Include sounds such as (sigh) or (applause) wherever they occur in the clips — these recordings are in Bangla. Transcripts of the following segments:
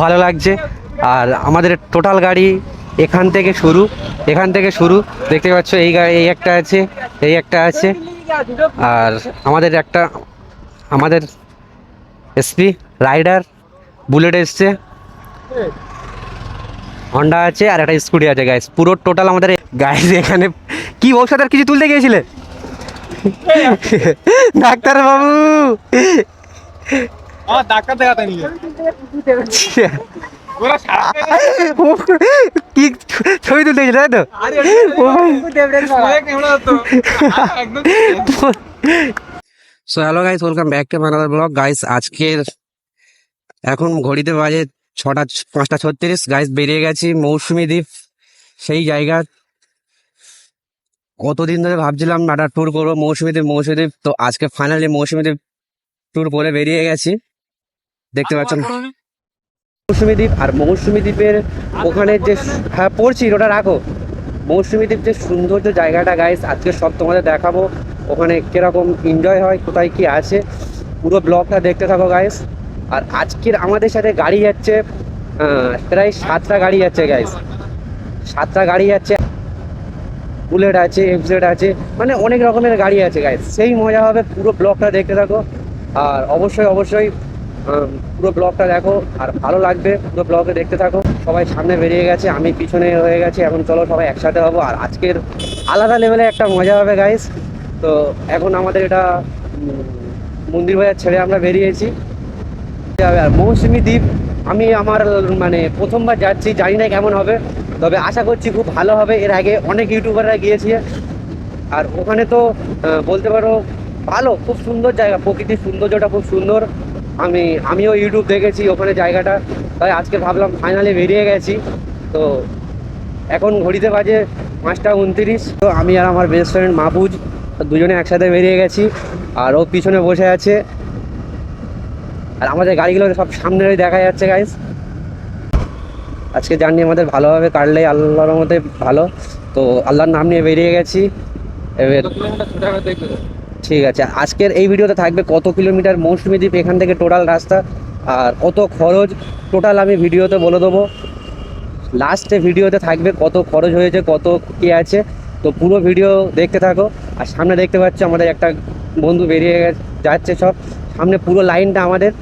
ভালো লাগছে। আর আমাদের টোটাল গাড়ি এখান থেকে শুরু এখান থেকে শুরু। দেখতে পাচ্ছ এই গাড়ি এই একটা আছে এই একটা আছে। আর আমাদের একটা আমাদের এসপি রাইডার বুলেট এসছে। হন্ডা আছে আর একটা স্কুটি আছে গাইস পুরো টোটাল আমাদের গাইস এখানে। কি ঔষধের কিছু তুলতে গিয়েছিলে? ডাক্তার বাবু ডাক্তার দেখাতে নিয়ে ছবি তুলতে গেছিলে তাই তো? So hello guys welcome back to মানাদার vlog guys আজকের এখন ঘড়িতে বাজে ছটা পাঁচটা ছত্রিশ। গাইস বেরিয়ে গেছি মৌসুমী দ্বীপ সেই জায়গা। কতদিন ধরে ভাবছিলাম একটা ট্যুর করব মৌসুমী দ্বীপ মৌসুমী দ্বীপ। তো আজকে ফাইনালি মৌসুমী দ্বীপ ট্যুর করে বেরিয়ে গেছি। দেখতে পাচ্ছেন। মৌসুমী দ্বীপ আর মৌসুমী দ্বীপের ওখানে যে হ্যাঁ পড়ছি ওটা রাখো। মৌসুমী দ্বীপ যে সৌন্দর্য জায়গাটা গাইস আজকে সব তোমাদের দেখাবো। ওখানে কীরকম এনজয় হয় কোথায় কি আছে পুরো ব্লগটা দেখতে থাকো গাইস আর আজকের আমাদের সাথে গাড়ি যাচ্ছে প্রায় সাতটা গাড়ি যাচ্ছে গাইস সাতটা গাড়ি যাচ্ছে। বুলেট আছে এফজেড আছে মানে অনেক রকমের গাড়ি আছে গাইস সেই মজা হবে পুরো ব্লগটা দেখতে থাকো। আর অবশ্যই অবশ্যই পুরো ব্লগটা দেখো, আর ভালো লাগবে পুরো ব্লগে দেখতে থাকো। সবাই সামনে বেরিয়ে গেছে, আমি পিছনে হয়ে গেছি, এখন চলো সবাই একসাথে হব। আর আজকের আলাদা লেভেলে একটা মজা হবে গাইস তো এখন আমাদের এটা মন্দির বাজার ছেড়ে আমরা বেরিয়েছি। আর মৌসুমী দ্বীপ, আমি আমার মানে প্রথমবার যাচ্ছি, জানি না কেমন হবে, তবে আশা করছি খুব ভালো হবে। এর আগে অনেক ইউটিউবাররা গিয়েছে। আর ওখানে তো বলতে পারো, ভালো, খুব সুন্দর জায়গা, প্রকৃতির সৌন্দর্যটা খুব সুন্দর। আমি, আমিও ইউটিউব দেখেছি ওখানে জায়গাটা। তাই আজকে ভাবলাম ফাইনালি বেরিয়ে গেছি। তো এখন ঘড়িতে বাজে পাঁচটা উনত্রিশ। তো আমি আর আমার বেস্ট ফ্রেন্ড মাহবুজ দুজনে একসাথে বেরিয়ে গেছি। আর ও পিছনে বসে আছে। আর আমাদের গাড়িগুলো সব সামনে দেখা যাচ্ছে গাইস আজকে জার্নি আমাদের ভালোভাবে কাটলেই আল্লাহর মধ্যে ভালো। তো আল্লাহর নাম নিয়ে বেরিয়ে গেছি। এবার ঠিক আছে আজকের এই ভিডিওতে থাকবে কত কিলোমিটার মৌসুমী দ্বীপ, এখান থেকে টোটাল রাস্তা, আর কত খরচ, টোটাল আমি ভিডিওতে বলে দেবো। লাস্টে ভিডিওতে থাকবে কত খরচ হয়েছে, কত কী আছে, তো পুরো ভিডিও দেখতে থাকো। আর সামনে দেখতে পাচ্ছ আমাদের একটা বন্ধু বেরিয়ে যাচ্ছে সব। সামনে পুরো লাইনটা আমাদের।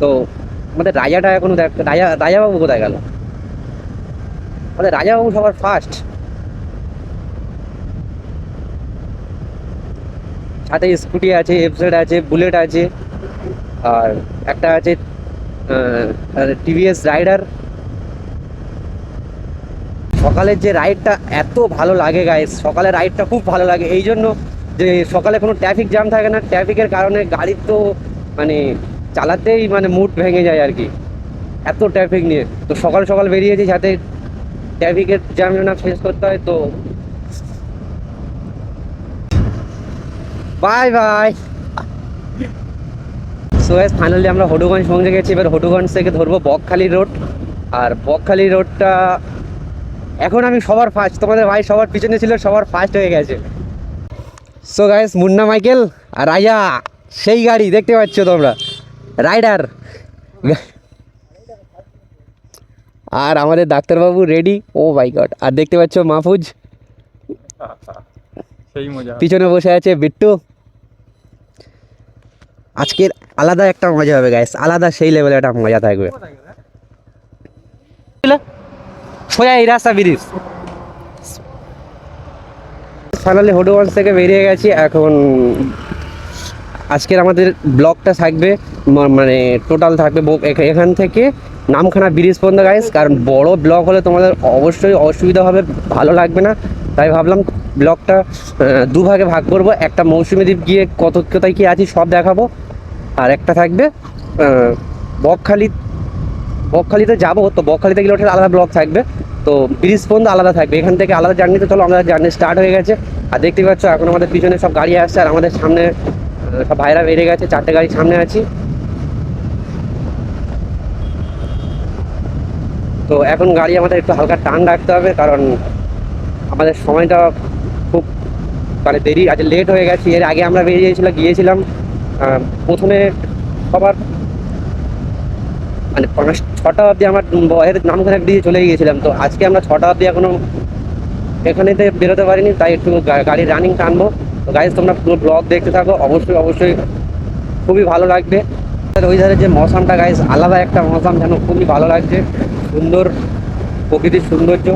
তো আমাদের রাজাটা এখনও দেখ, রাজা, রাজাবাবু কোথায় গেল? আমাদের রাজাবাবু সবার ফার্স্ট সাথে স্কুটি আছে এফজেড আছে বুলেট আছে, আর একটা আছে টিভিএস রাইডার সকালের যে রাইডটা এত ভালো লাগে গাইস সকালের রাইডটা খুব ভালো লাগে। এই জন্য যে সকালে কোনো ট্রাফিক জ্যাম থাকে না ট্রাফিকের কারণে গাড়ির তো মানে চালাতেই মানে মুড ভেঙে যায় আর কি। এত ট্রাফিক নিয়ে। তো সকাল সকাল বেরিয়েছি, সাথে ট্রাফিকের জ্যাম না ফেস করতে হয়, তো bye bye so yes finally আমরা হটুগঞ্জ পৌঁছে গেছি। এবার হটুগঞ্জ থেকে ধরবো বকখালি রোড আর বকখালি রোডটা এখন আমি সবার ফার্স্ট তোমাদের ভাই সবার পিছনে ছিল সবার ফার্স্ট হয়ে গেছে। সো গাইস মুন্না মাইকেল আর রাজা সেই গাড়ি দেখতে পাচ্ছ তোমরা। রাইডার আর আমাদের ডাক্তারবাবু রেডি ও মাই গড আর দেখতে পাচ্ছ মাহফুজ? পিছনে বসে আছে বিট্টু। আজকের আলাদা একটা মজা হবে গাইস আলাদা সেই লেভেলে একটা মজা থাকবে। সোজা এই রাস্তা ব্রিজ ফাইনালি হডুগঞ্জ থেকে বেরিয়ে গেছি। এখন আজকের আমাদের ব্লগটা থাকবে মানে টোটাল থাকবে এখান থেকে নামখানা ব্রিজ পর্যন্ত গাইস কারণ বড় ব্লগ হলে তোমাদের অবশ্যই অসুবিধা হবে ভালো লাগবে না। তাই ভাবলাম ব্লগটা দুভাগে ভাগ করব। একটা মৌসুমী দ্বীপ গিয়ে কত কোথায় কি আছি সব দেখাবো। আর একটা থাকবে বকখালি, বকখালিতে যাব, তো বকখালিতে গেলে ওটা আলাদা ব্লক থাকবে, তো ব্রিজ পর্যন্ত আলাদা থাকবে। এখান থেকে আলাদা জার্নিতে চলো, আমাদের জার্নি স্টার্ট হয়ে গেছে। আর দেখতে পাচ্ছ, এখন আমাদের পিছনে সব গাড়ি আসছে, আর আমাদের সামনে সব ভাইরা বেরিয়ে গেছে, চারটে গাড়ি সামনে আছি। তো এখন গাড়ি আমাদের একটু হালকা টান রাখতে হবে, কারণ আমাদের সময়টা খুব মানে দেরি, আজ লেট হয়ে গেছে, এর আগে আমরা বেরিয়ে গিয়েছিলাম। প্রথমে সবার মানে ছটা অবধি আমার বয়ের নামখানা দিয়ে চলে গিয়েছিলাম। তো আজকে আমরা ছটা অবধি এখনও এখানেতে বেরোতে পারিনি, তাই একটু গাড়ির রানিং টানবো তো গাইজ তোমরা পুরো ব্লগ দেখতে থাকো, অবশ্যই অবশ্যই খুবই ভালো লাগবে। ওই ধারে যে মৌসামটা গাইজ আলাদা একটা মৌসাম যেন খুবই ভালো লাগছে। সুন্দর প্রকৃতির সৌন্দর্য।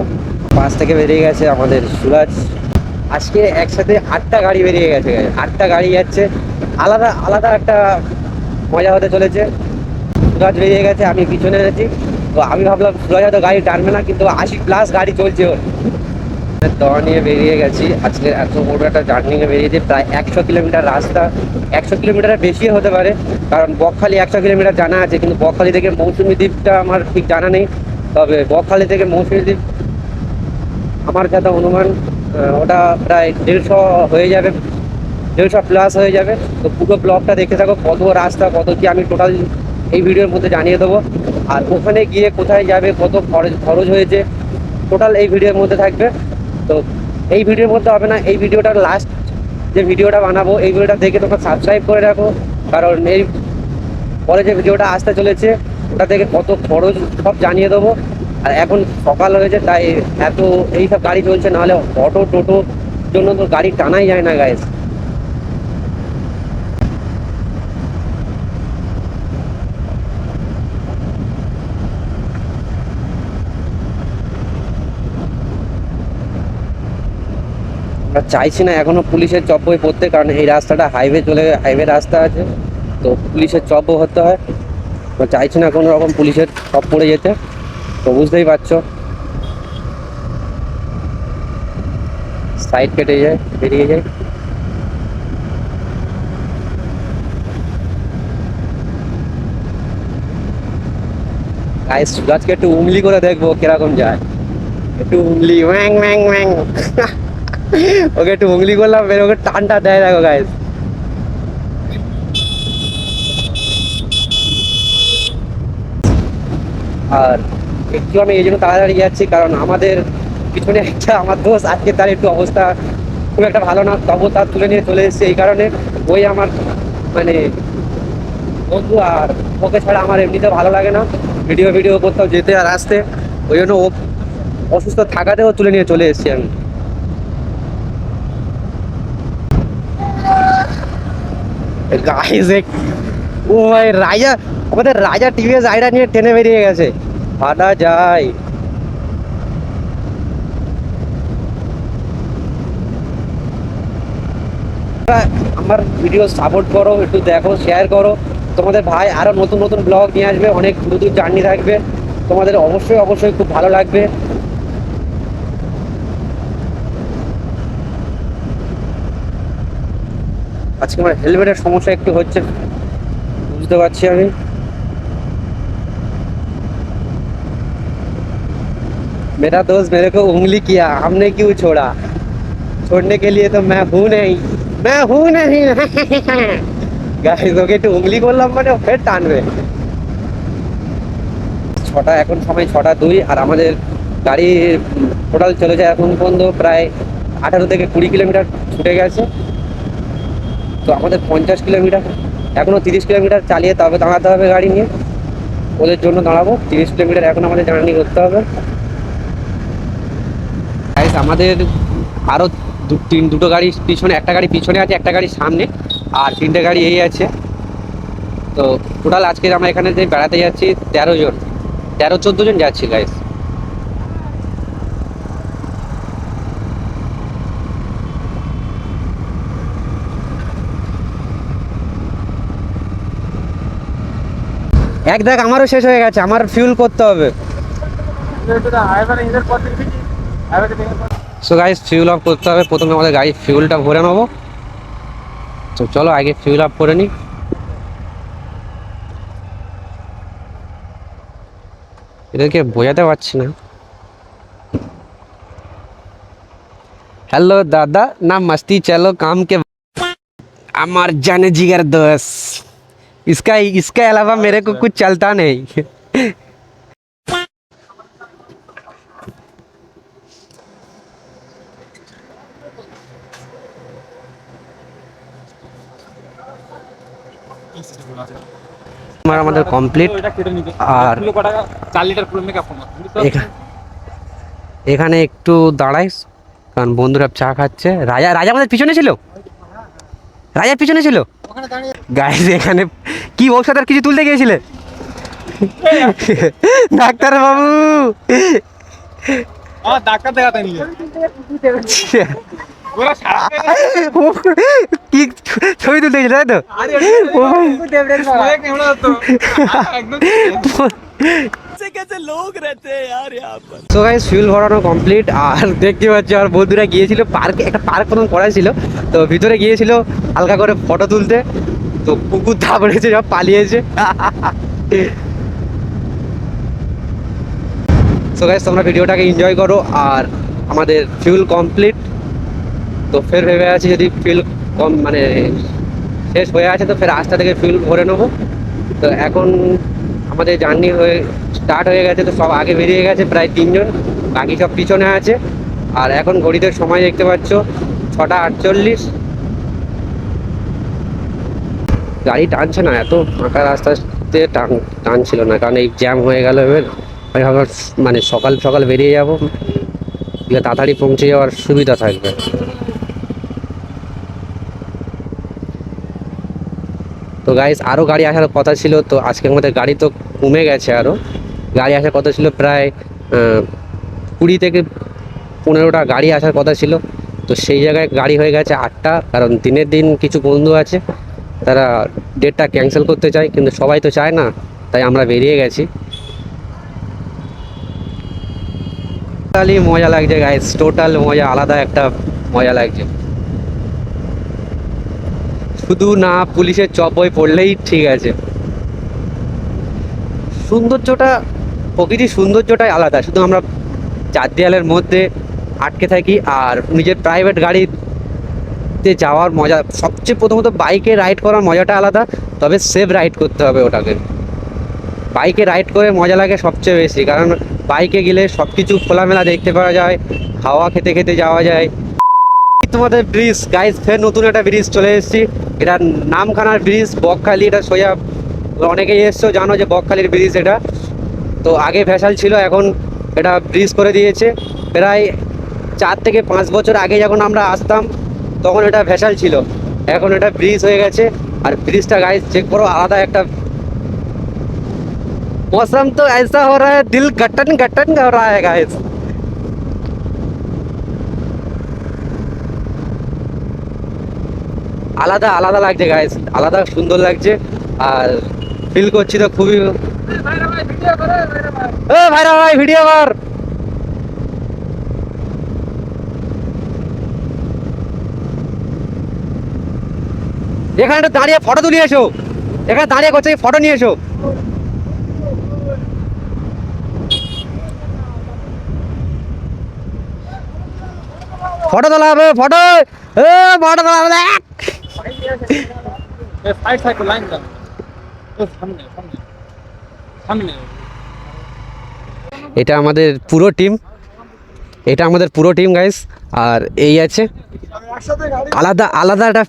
পাশ থেকে বেরিয়ে গেছে আমাদের সুরাজ। আজকে একসাথে আটটা গাড়ি বেরিয়ে গেছে আটটা গাড়ি যাচ্ছে। আলাদা আলাদা একটা মজা হতে চলেছে। সুরাজ বেরিয়ে গেছে, আমি পিছনে আছি তো আমি ভাবলাম, সুরাজ হয়তো গাড়ি টানবে না, কিন্তু আশি প্লাস গাড়ি চলছে ওর। দোয়া নিয়ে বেরিয়ে গেছি। আজকে এত বড় একটা জার্নিংয়ে বেরিয়েছি, প্রায় একশো কিলোমিটার রাস্তা। একশো কিলোমিটারের বেশি হতে পারে, কারণ বকখালি একশো কিলোমিটার জানা আছে, কিন্তু বকখালি থেকে মৌসুমী দ্বীপটা আমার ঠিক জানা নেই। তবে বকখালি থেকে মৌসুমী দ্বীপ, আমার যত অনুমান ওটা প্রায় দেড়শো হয়ে যাবে। দেড়শো প্লাস হয়ে যাবে, তো পুরো ব্লগটা দেখে থাকো, কত রাস্তা, কত কি আমি টোটাল এই ভিডিওর মধ্যে জানিয়ে দেবো। আর ওখানে গিয়ে কোথায় যাবে, কত খরচ খরচ হয়েছে টোটাল এই ভিডিওর মধ্যে থাকবে। তো এই ভিডিওর মধ্যে হবে না, এই ভিডিওটার লাস্ট যে ভিডিওটা বানাবো, এই ভিডিওটা দেখে তোমরা সাবস্ক্রাইব করে রাখো। কারণ এই পরে যে ভিডিওটা আসতে চলেছে, ওটা থেকে কত খরচ, সব জানিয়ে দেবো। আর এখন সকাল হয়েছে, তাই এত এইসব গাড়ি চলছে, নাহলে অটো, টোটোর জন্য তো গাড়ি টানাই যায় না গাইস আমরা চাইছি না এখনও পুলিশের চপ্পই পড়তে, কারণ এই রাস্তাটা হাইওয়ে চলে হাইওয়ে রাস্তা আছে। তো পুলিশের চপ্প হতে হয়। তো চাইছি না কোনো রকম পুলিশের চপ পড়ে যেতে। তো বুঝতেই পারছ। সাইড কেটে যায়, বেরিয়ে যায়। গায়ে সুরাজকে একটু উংলি করে দেখব কীরকম যায়। একটু উংলি ওয়াং ওয়াং ওয়াং ওকে একটু উংলি করলাম বের ওকে টানটা দেয় দেখো গাইস আর একটু আমি এই জন্য তাড়াতাড়ি যাচ্ছি, কারণ আমাদের পিছনে একটা, আমার দোষ, আজকে তার একটু অবস্থা খুব একটা ভালো না তবু তার তুলে নিয়ে চলে এসেছে, এই কারণে ওই আমার মানে বন্ধু আর ওকে ছাড়া আমার এমনিতে ভালো লাগে না ভিডিও ভিডিও কোথাও যেতে আর আসতে, ওই জন্য ও অসুস্থ থাকাতেও তুলে নিয়ে চলে এসেছি আমি। গাইস ও ভাই, রাজা, আমাদের রাজা টিভিএস আইডা নিয়ে টেনে বেরিয়ে গেছে। ফাটা যায়। আমার ভিডিও সাপোর্ট করো, একটু দেখো শেয়ার করো। তোমাদের ভাই আরও নতুন নতুন ব্লগ নিয়ে আসবে, অনেক দূর দূর জার্নি থাকবে। তোমাদের অবশ্যই অবশ্যই খুব ভালো লাগবে। আজকে আমার হেলমেটের সমস্যা একটু হচ্ছে বুঝতে পারছি আমি मेरा दोस्त मेरे को उंगली किया हमने क्यों छोड़ा छोड़ने के लिए तो मैं हूं नहीं मैं हूं नहीं (laughs) গাইস ওকে একটু উংলি করলাম মানে ও ফের টানবে ছটা এখন সময় ছটা দুই আর আমাদের গাড়ি টোটাল চলেছে এখন পর্যন্ত প্রায় আঠারো থেকে কুড়ি কিলোমিটার ছুটে গেছে তো আমাদের পঞ্চাশ কিলোমিটার এখনও তিরিশ কিলোমিটার চালিয়ে তবে দাঁড়াতে হবে গাড়ি নিয়ে। ওদের জন্য দাঁড়াবো, তিরিশ কিলোমিটার এখন আমাদের জার্নি করতে হবে। আমাদের আরও দু, তিন, দুটো গাড়ি পিছনে, একটা গাড়ি পিছনে আছে, একটা গাড়ি সামনে, আর তিনটে গাড়ি এই আছে। তো টোটাল আজকে আমরা এখানে যে বেড়াতে যাচ্ছি, তেরো জন, তেরো, চোদ্দ জন যাচ্ছি গাইস এক দেখ, আমারও শেষ হয়ে গেছে, আমার ফিউল করতে হবে। সো গাইজ ফিউল আপ করতে হবে, প্রথমে আমাদের গাড়ি ফিউলটা ভরে নেব। তো চলো, আগে ফিউল আপ করে নিই। এদেরকে বোঝাতে পারছি না। হ্যালো দাদা, না, মস্তি, চলো, কামকে আমার জানে জিগার দোষ। इसका इसके अलावा मेरे को कुछ चलता नहीं মারা আমাদের কমপ্লিট এটা কেটে নিবে আর- কিলো কটা চার লিটার পুরো মেকআপ কমা এখা- এখানে একটু দাঁড়াই কারণ বন্ধুরা চা খাচ্ছে রাজা রাজা আমাদের পিছনে ছিল রাজার পিছনে ছিল গাইজ এখানে কি ঔষধের কিছু তুলতে গিয়েছিলে? ডাক্তার বাবু ডাক্তার দেখাতে কি ছবি তুলতে গেছিল তাই তো? তো একদম ফুয়েল ভরানো কমপ্লিট আর দেখতে পাচ্ছি আর বন্ধুরা গিয়েছিল পার্কে একটা পার্ক মতন করা ছিল। তো ভিতরে গিয়েছিল হালকা করে ফটো তুলতে, তো কুকুর থাপড়েছে সব পালিয়েছে। তো গাইস তোমরা ভিডিওটাকে এনজয় করো আর আমাদের ফিউল কমপ্লিট তো ফের ভেবে আছি যদি ফিউল কম মানে শেষ হয়ে আছে, তো ফের রাস্তা থেকে ফিউল ভরে নেব। তো এখন আমাদের জার্নি হয়ে স্টার্ট হয়ে গেছে, তো সব আগে বেরিয়ে গেছে প্রায় তিনজন, বাকি সব পিছনে আছে। আর এখন ঘড়িতে সময় দেখতে পাচ্ছ ছটা আটচল্লিশ। গাড়ি টানছে না, এত ফাঁকা রাস্তাতে টান, টানছিল না, কারণ এই জ্যাম হয়ে গেল এবার। আমি ভাবলাম মানে সকাল সকাল বেরিয়ে যাব। তাড়াতাড়ি পৌঁছে যাওয়ার সুবিধা থাকবে। তো গাইস আরও গাড়ি আসার কথা ছিল, তো আজকে আমাদের গাড়ি তো কমে গেছে আরও গাড়ি আসার কথা ছিল প্রায় কুড়ি থেকে পনেরোটা গাড়ি আসার কথা ছিল। তো সেই জায়গায় গাড়ি হয়ে গেছে আটটা, কারণ দিনের দিন কিছু বন্ধু আছে, তারা ডেটটা ক্যান্সেল করতে চায়, কিন্তু সবাই তো চায় না, তাই আমরা বেরিয়ে গেছি। টোটালি মজা লাগছে গাইস টোটাল মজা, আলাদা একটা মজা লাগছে। শুধু না, পুলিশের চপই পড়লেই ঠিক আছে। সৌন্দর্যটা, প্রকৃতির সৌন্দর্যটাই আলাদা, শুধু আমরা চার দেয়ালের মধ্যে আটকে থাকি আর নিজের প্রাইভেট গাড়িতে যাওয়ার মজা, সবচেয়ে প্রথমত বাইকে রাইড করার মজাটা আলাদা, তবে সেফ রাইড করতে হবে ওটাকে। বাইকে রাইড করে মজা লাগে সবচেয়ে বেশি, কারণ বাইকে গেলে সব কিছু খোলামেলা দেখতে পাওয়া যায় হাওয়া খেতে খেতে যাওয়া যায়। তোমাদের ব্রিজ গাইজ ফের নতুন একটা ব্রিজ চলে এসেছি। এটা নামখানার ব্রিজ বকখালি, এটা সোজা, অনেকেই এসছো, জানো যে বকখালির ব্রিজ এটা। তো আগে ভেসাল ছিল, এখন এটা ব্রিজ করে দিয়েছে। প্রায় চার থেকে পাঁচ বছর আগে যখন আমরা আসতাম তখন এটা ভেসাল ছিল এখন এটা ব্রিজ হয়ে গেছে আর ব্রিজটা গাইস চেক করো আলাদা একটা मौसम तो ऐसा हो रहा है दिल गटन गटन कर रहा है गाइस আলাদা আলাদা লাগছে গাইস আলাদা সুন্দর লাগছে আর ফিল করছি তো খুবই এ ভাইরা ভাই ভিডিও কর এখানে একটু দাঁড়িয়ে ফটো তুলে এসো। এখানে দাঁড়িয়ে করছে ফটো নিয়ে এসো। ফটো তোলা হবে ফটো এ ফটো তোলা হবে সাইড সাইড লাইন দাও সামনে সামনে। সামনে। এটা আমাদের পুরো টিম এটা আমাদের পুরো টিম গাইস আর এই আছে আলাদা আলাদা একটা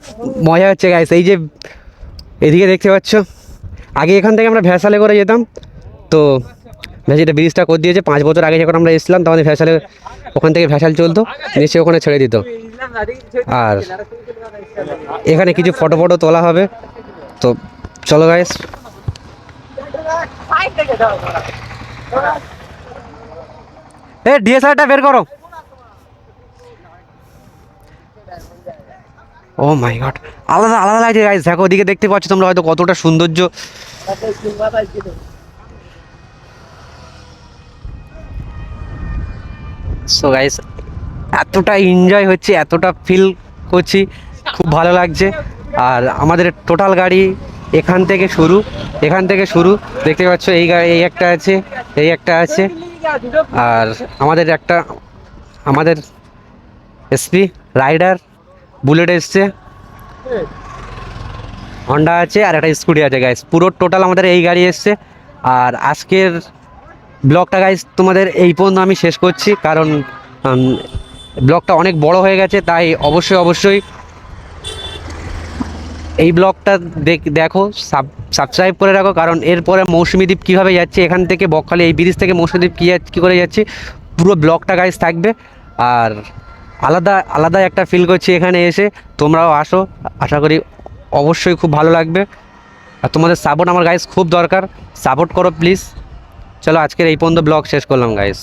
মজা হচ্ছে গাইস এই যে এদিকে দেখতে পাচ্ছ আগে এখান থেকে আমরা ভ্যাসালে করে যেতাম। তো ভ্যাসিটা ব্রিজটা করে দিয়েছে পাঁচ বছর আগে যখন আমরা এসেছিলাম তখন ভ্যাসালে ওখান থেকে ভ্যাসাল চলতো নিচে ওখানে ছেড়ে দিত। আর এখানে কিছু ফটো ফটো তোলা হবে। তো চলো গাইস এ ডিএসএলআরটা বের করো। ও মাই গড আলাদা আলাদা লাগছে গাইস দেখো ওদিকে দেখতে পাচ্ছ তোমরা হয়তো কতটা সৌন্দর্য। সো গাইস এতটা এনজয় হচ্ছে, এতটা ফিল করছি, খুব ভালো লাগছে। আর আমাদের টোটাল গাড়ি এখান থেকে শুরু, এখান থেকে শুরু। দেখতে পাচ্ছ, এই গাড়ি, এই একটা আছে, এই একটা আছে। আর আমাদের একটা, আমাদের এসপি রাইডার বুলেট এসছে। হন্ডা আছে আর একটা স্কুটি আছে গাইস পুরো টোটাল আমাদের এই গাড়ি এসছে। আর আজকের ব্লগটা গাইস তোমাদের এই পর্যন্ত আমি শেষ করছি। কারণ ব্লগটা অনেক বড় হয়ে গেছে, তাই অবশ্যই অবশ্যই এই ব্লগটা দেখ- দেখো সাবস্ক্রাইব করে রাখো। কারণ এরপরে মৌসুমী দ্বীপ কীভাবে যাচ্ছে, এখান থেকে বকখালি, এই ব্রিজ থেকে মৌসুমী দ্বীপ কী কী করে যাচ্ছে, পুরো ব্লগটা গাইজ থাকবে। আর আলাদা আলাদা একটা ফিল করছি এখানে এসে। তোমরাও আসো, আশা করি অবশ্যই খুব ভালো লাগবে। আর তোমাদের সাপোর্ট আমার গাইস খুব দরকার। সাপোর্ট করো প্লিজ চলো আজকের এই পর্যন্ত ব্লগ শেষ করলাম গাইজ